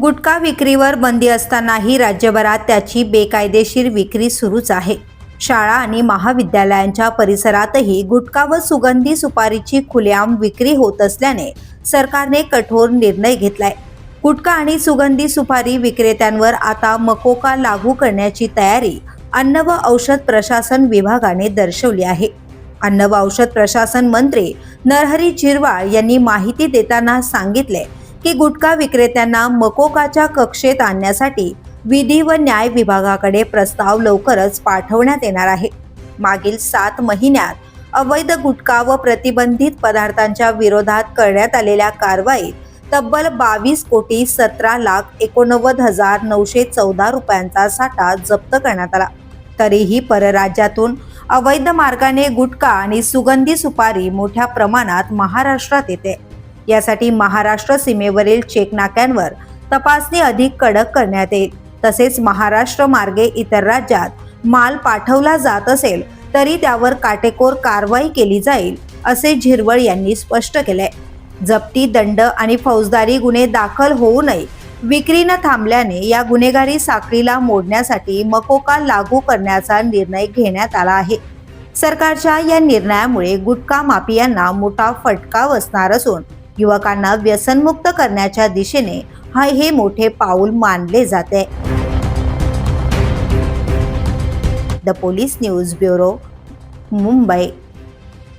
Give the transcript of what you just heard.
गुटखा विक्रीवर बंदी असतानाही राज्यभरात त्याची बेकायदेशीर विक्री सुरूच आहे. शाळा आणि महाविद्यालयांच्या परिसरातही गुटखा व सुगंधी सुपारीची खुलेआम विक्री होत असल्याने सरकारने कठोर निर्णय घेतलाय. गुटखा आणि सुगंधी सुपारी विक्रेत्यांवर आता मकोका लागू करण्याची तयारी अन्न व औषध प्रशासन विभागाने दर्शवली आहे. अन्न व औषध प्रशासन मंत्री नरहरी झिरवाळ यांनी माहिती देताना सांगितले की गुटखा विक्रेत्यांना मकोकाच्या कक्षेत आणण्यासाठी विधी व न्याय विभागाकडे प्रस्ताव लवकरच पाठवण्यात येणार आहे. मागील सात महिन्यात अवैध गुटखा व प्रतिबंधित पदार्थांच्या विरोधात करण्यात आलेल्या कारवाईत तब्बल बावीस कोटी सतरा लाख एकोणनव्वद हजार नऊशे चौदा रुपयांचा साठा जप्त करण्यात आला. तरीही परराज्यातून अवैध मार्गाने गुटखा आणि सुगंधी सुपारी मोठ्या प्रमाणात महाराष्ट्रात येते. यासाठी महाराष्ट्र सीमेवरील चेक नाक्यांवर तपासणी अधिक कडक करण्यात येईल. तसेच महाराष्ट्र मार्गे इतर राज्यात माल पाठवला जात असेल तरी त्यावर काटेकोर कारवाई केली जाईल असे झिरवळ यांनी स्पष्ट केले जप्ती दंड आणि फौजदारी गुन्हे दाखल होऊ नये विक्री न थांबल्याने या गुन्हेगारी साखळीला मोडण्यासाठी मकोका लागू करण्याचा निर्णय घेण्यात आला आहे. सरकारच्या या निर्णयामुळे गुटखा माफियांना मोठा फटका बसणार असून युवकांना व्यसनमुक्त करण्याच्या दिशेने हा हे मोठे पाऊल मानले जाते. The police news bureau Mumbai.